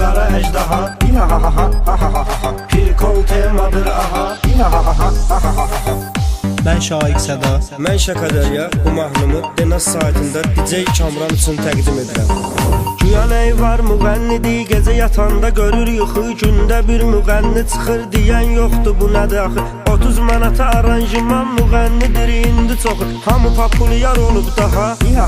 qara əjdaha Yine ha ha ha ha ha ha ha Pir kol temadır aha Yine ha ha ha ha ha ha ha Mən Şaiq Səda. Mən Şəkədərya bu mahnımı Denas saytında DJ Kamran üçün təqdim edirəm. Güya nəy var müğənnidir Gecə yatanda görür yuxu Gündə bir müğənni çıxır deyən yoxdur bu nədir axı 30 manata aranjman müğənnidir indi çoxu Hamı populyar olub daha Yine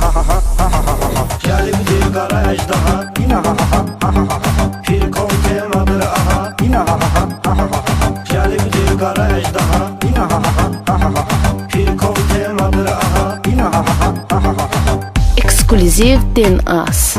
Эксклюзив Дин Ас.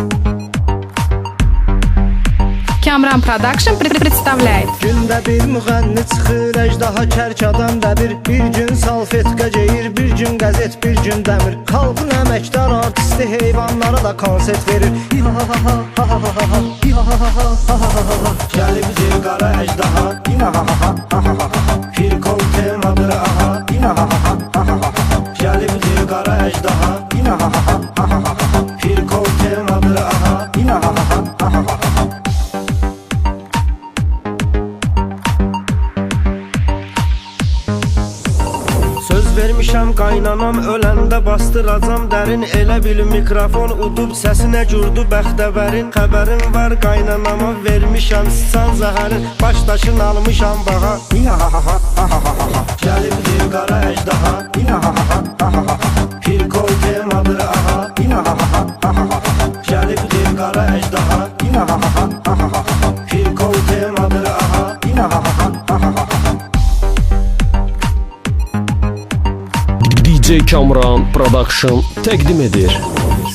Kamran Production пред- представляет Gündə bir müğənni çıxır, əjdaha kərk adam dəbir Bir gün salfetka geyir, bir gün qəzet, bir gün dəmir Xalqın əməkdar artisti heyvanlara da konsert verir İha-ha-ha, ha-ha-ha-ha, İha-ha-ha, ha-ha-ha-ha Gəlibdir qara əjdaha Qaynanam öləndə bastıracam dərin. Elə bil mikrofon udub səsinə gürdü bəxtəvərin Xəbərin var qaynanama vermişəm sıçan zəhərin. Başdaşın almışam bağa Gəlibdir qara əjdaha DJ Kamran Production təqdim edir.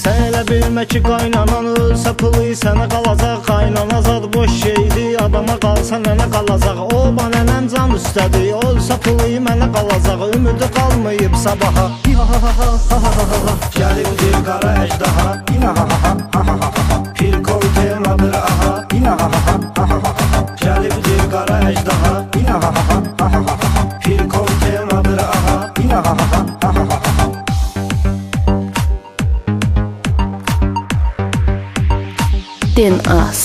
Sən elə bilmə ki qaynanan ölsə pulu sənə qalacaq. Qaynana zad boş şeydi adama qalsa nənə qalacaq. O banənəm can üstədir ölsə pulu mənə qalacaq. Ümidi qalmayıb sabaha. Gəlibdir qara əjdaha Yine ha ha ha ha ha Din As.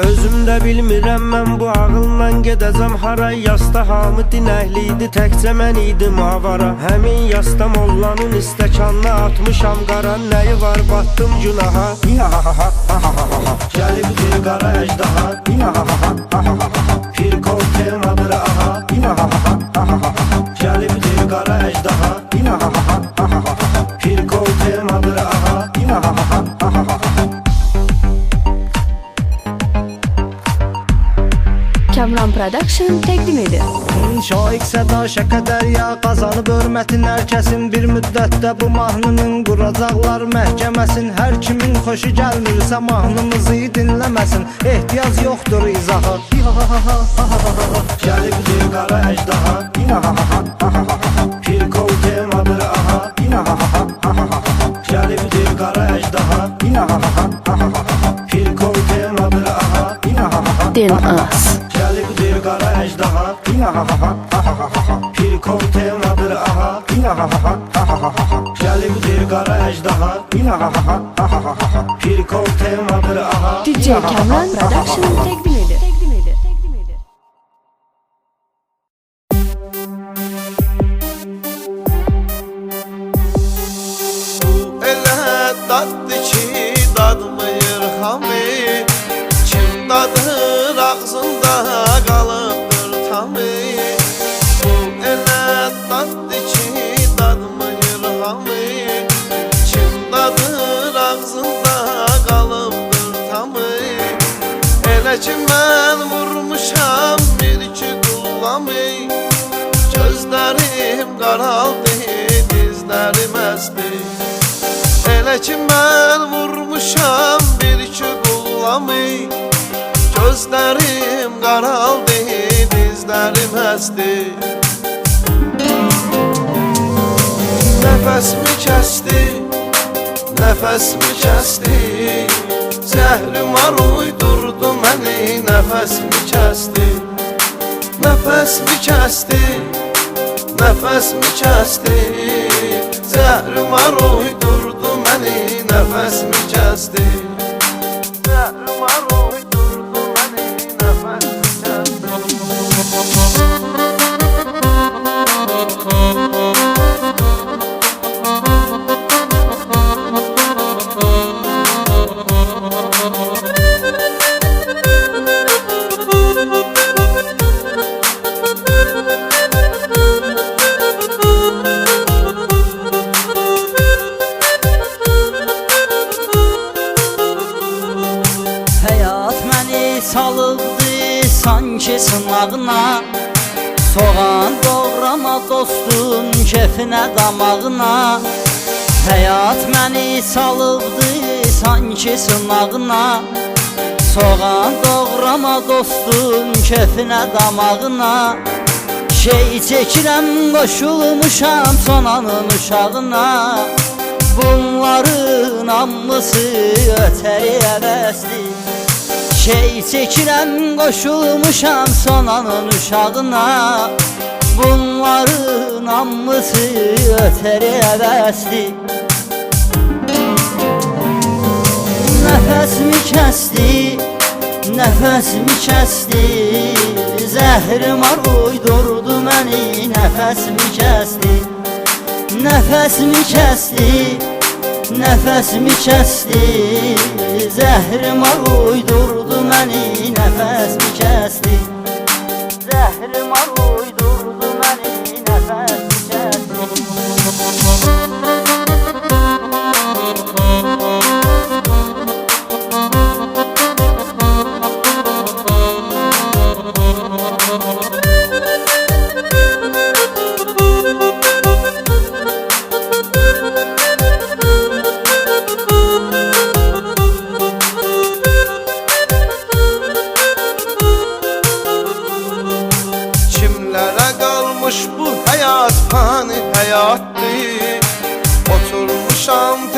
Özümdə bilmirəm mən bu ağılla gedəcəm hara. Yasta hamı dinəhliydi təkcə mən idim avara Həmin yasta mollanın istəkanına atmışam qara. Nəyi var batdım günaha? Ha Gəlibdir qara əjdaha Production təqdim edir. Şaiq səda şəkədər ya qazanıb hörmətin hər kəsin. Bir müddətdə bu mahnının quracaqlar məhkəməsin. Hər kimin xoşu gəlmirsə mahnımızı dinləməsin. Ehtiyac yoxdur izaha. Gəlibdir qara əjdaha Pir kol temadır aha. Gəlibdir qara əjdaha Pir kol temadır aha. Yine ha ha ha ha ha ha ha Pir kol temadır aha. Yine ha ha ha ha ha ha ha Gəlibdir qara əjdaha Yine ha ha ha ha ha ha ha Pir kol temadır aha DJ Kamran ha ha ha ha. Production təqdim Mən vurmuşam bir iki qullamı Gözlərim qaraldı, dizlərim əsdi Elə ki mən vurmuşam bir iki qullamı Gözlərim qaraldı, dizlərim əsdi Nəfəsimi kəsdi, nəfəsimi kəsdi Zəhrimar uydurdu məni, nəfəsimi kəsdi Nəfəsimi kəsdi, nəfəsimi kəsdi Zəhrimar uydurdu məni, nəfəsimi kəsdi Zəhrimar uydurdu sanki sınağına Soğan doğrama dostum kefinə damağına. Həyat məni salıbdı sanki sınağına Soğan doğrama dostum kefinə damağına. Şey çəkirəm qoşulmuşam sonanın uşağına. Bunların hamısı ötəri əvəzdir Şey çəkirəm qoşulmuşam sonanın uşağına. Bunların hamısı ötəri əvəzdir Nəfəsimi kəsdi, nəfəsimi kəsdi Zəhrim ar uydurdu məni, nəfəsimi kəsdi Nəfəsimi kəsdi, nəfəsimi kəsdi Zəhrim ar uydurdu məni, nəfəsimi kəsdi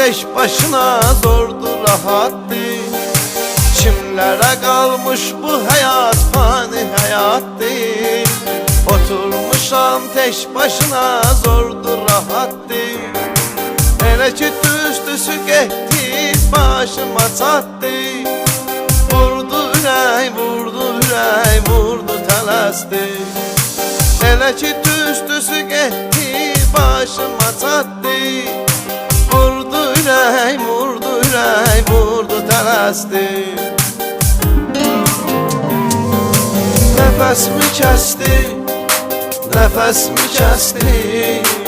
Tək başına zordur rahatdır Kimlərə qalmış bu həyat fani həyatdır Oturmuşam tək başına zordur rahatdır Elə ki düzdüsü getdi başıma çatdı Vurdu ürək, vurdu ürək, vurdu tələsdi Elə ki düzdüsü getdi başıma çatdı vurdu tələsdi Nəfəsimi kəsdi, nəfəsimi kəsdi